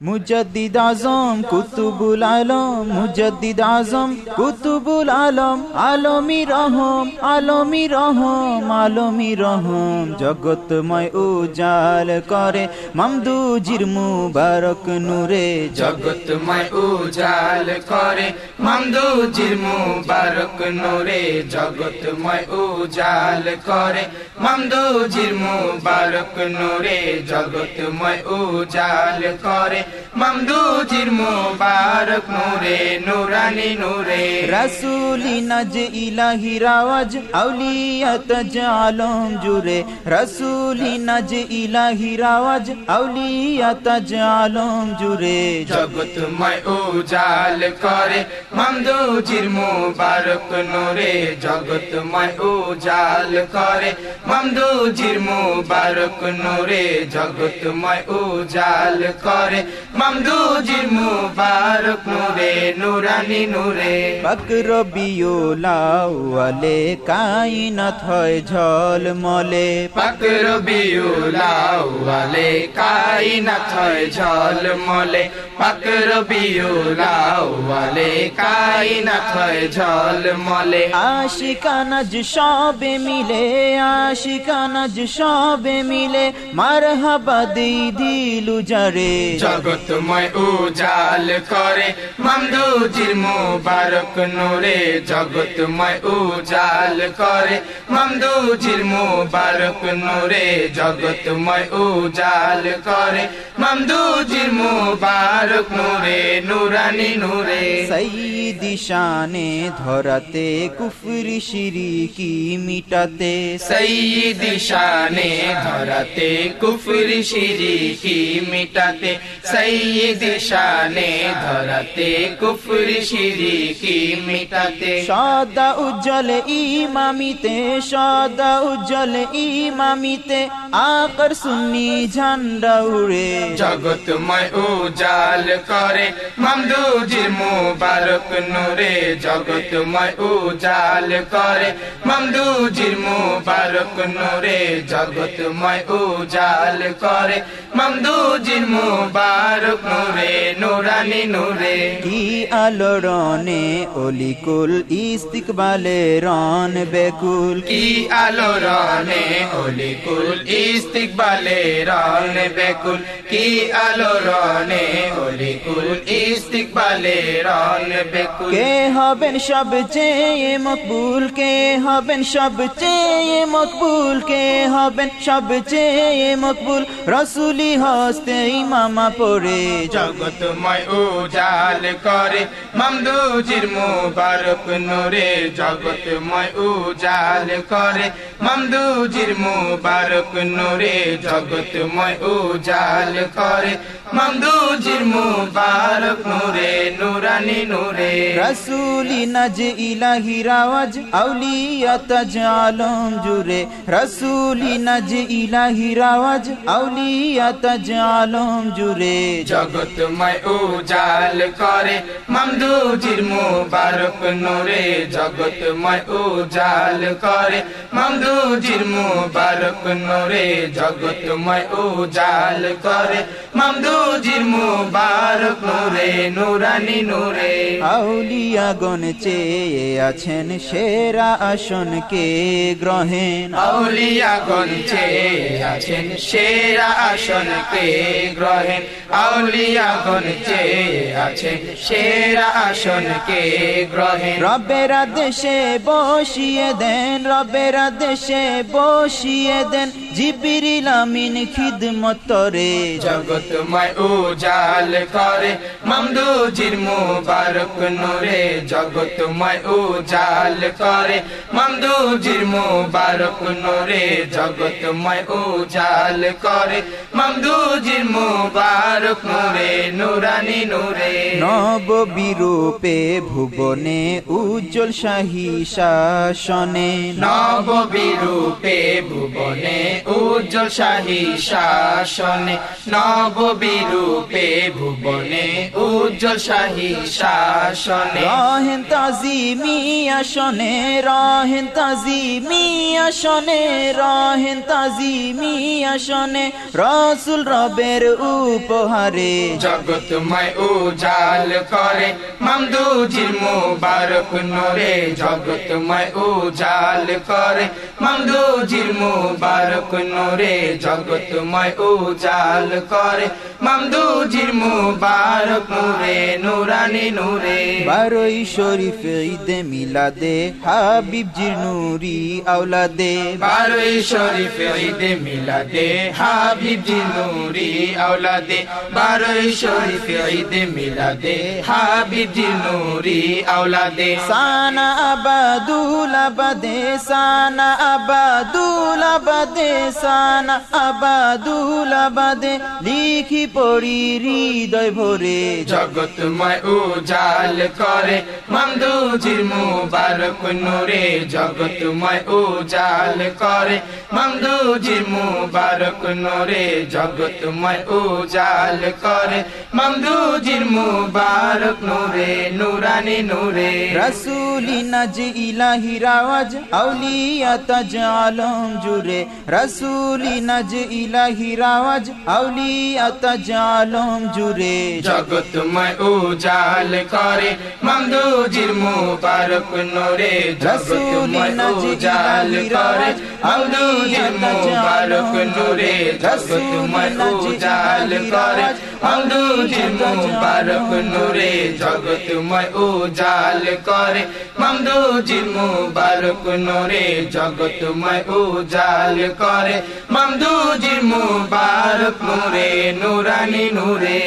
মুজদ্দিদ আজম, কুতুবুল আলম, মুজদ্দিদ আজম, কুতুবুল আলম, আলমি রহম আলমি রহম আলমি রহম জগতময় উজাল করে মামদুজির মুবারক নূরে, জগৎময় উজাল করে মামদুজির মুবারক নূরে, জগৎময় উজাল করে মামদুজির মুবারক নূরে, জগৎময় উজাল করে মামদুজির মুবারক নূরে নুরানি নূরে। রসুলি নজ ইলাহি রাওয়াজ আউলিয়াত আলম জুরে রসুলি নজ ইলাহি রাওয়াজ আউলিয়াত আলম জুরে জগৎময় উজাল করে মামদুজির মুবারক নূরে। জগৎময় উজাল করে মামদুজির মুবারক নূরে। জগৎময় উজাল করে মামদুজির মুবারক নূরে নুরানি নূরে। বকর বিয়োলাওয়ালে কাইনাত হয় ঝলমলে। কাইনাত হয় ঝলমলে। কাইনাত হয় ঝলমলে। আশিকানাজ সবে মিলে আশিকানাজ সবে মিলে মারহাবা দেই দিলু যারে জগৎময় উজাল করে। মামদুজির মুবারক নূরে জগৎময় উজাল করে। মামদুজির মুবারক নূরে জগৎময় উজাল করে। মামদুজির মুবারক নূরে নুরানি নূরে। সঈদি শানে ধরাতে কুফরি শিরিকি মিটাতে। সঈদি শানে ধরাতে কুফরি শিরিকি মিটাতে। সঈদি শানে ধরাতে কুফরি শিরিকি মিটাতে সদা উজ্জ্বল ইমামিতে সদা উজ্জ্বল ইমামিতে আকর সুন্নি ঝান্ডা উড়ে। জগৎময় উজাল করে। মামদুজির মুবারক নূরে জগৎময় উজাল করে। মামদুজির মুবারক নূরে জগৎময় উজাল করে। মামদুজির মুবারক নূরে নুরানি নূরে। কি আলোড়নে অলিকুল ইস্তিকবালে রন বেকুল। কি আলো রনে অলিকুল ইস্তিকবালে রন বেকুল কি আলো রনে অলিকুল ইস্তিকবালে রন বেকুল। কে হবেন সবচেয়ে মকবুল? কে হবেন সবচেয়ে মকবুল? কে হবেন সবচেয়ে মকবুল? রসুলি হস্তে ইমামা পড়ে জগৎময় উজাল করে। মামদুজির মুবারক নূরে জগৎময় উজাল করে। মামদুজির মুবারক নূরে জগৎময় উজাল করে। মামদুজির মুবারক নূরে নুরানি নূরে। রসুলি নজ ইলাহি রাওয়াজ আউলিয়াত আলম জুরে রসুলি নজ ইলাহি রাওয়াজ আউলিয়াত আলম জুরে জগৎময় উজাল করে। মামদুজির মুবারক নূরে জগৎময় উজাল করে। মামদুজির মুবারক নূরে জগৎময় উজাল করে। মামদুজির মুবারক নূরে নুরানি নূরে। আউলিয়া গণ চেয়ে আছেন সেরা আসন কে গ্রহেণ আউলিয়া গঞ্চে আছেন সেরা আসন কে গ্রহেণ আউলিয়া গঞ্চে আছেন সেরা আসন কে গ্রহেণ রবেরা দেশে বসিয়ে দেন রবেরা দেশে বসিয়ে দেন। জিবিরিল আমিন খিদমত রে জগৎময় উজাল করে। মামদুজির মুবারক নূরে জগৎময় উজাল করে। মামদুজির মুবারক নূরে জগৎময় উজাল করে। মামদুজির মুবারক নূরে নুরানি নূরে। নব বিরূপে ভুবনে উজ্জ্বল শাহী শাসনে। নব বিরূপে ভুবনে উজ্জ্বল শাহী শাসনে। নব বিরূপে ভুবনে ভুবনে উজ্জ্বল শাহী শাসনে। রহেন তাজিমি আসনে রহেন তাজিমি আসনে রহেন তাজিমি আসনে রসুল রবের উপহারে। জগতময় উজাল করে মামদুজির মুবারক নোরে। জগতময় উজাল করে মামদুজির মুবারক নোরে। জগতময় উজাল করে fare মামদুজির মুবারক নোরে নুরানি নূরে। বারোই শরীফ ঈদে মিলাদে হাবিব জির নুরি আওলাদে। বারোই শরীফ ঈদে মিলাদে হাবিব জি নূরি আওলাদে। বারোই শরীফ ঈদে মিলাদে হাবিব জি নূরি আওলাদে। সানা আবাদুল আবাদে সানা আবাদুল আবাদে সানা আবাদুল আবাদে। লিখি পড়ি হৃদয় ভরে। জগতময় উজাল করে। মামদুজির মুবারক নূরে জগতময় উজাল করে। মামদুজির মুবারক নূরে জগতময় উজাল করে। মামদুজির মুবারক নূরে নুরানি নূরে। রসুলি নজ ইলাহি রাওয়াজ আউলিয়া তাজ আলম জুরে রসুলি নজ ইলাহি রাওয়াজ আউলিয়া তাজ আলম জুরে জগতময় উজাল করে মামদুজির মুবারক নূরে জগতময় উজাল করে মামদুজির মুবারক নূরে জগতময় উজাল করে মামদুজির মুবারক নূরে জগতময় উজাল করে মামদুজির মুবারক নূরে জগতময় উজাল করে মামদুজির মুবারক নূরে নুরানি নূরে।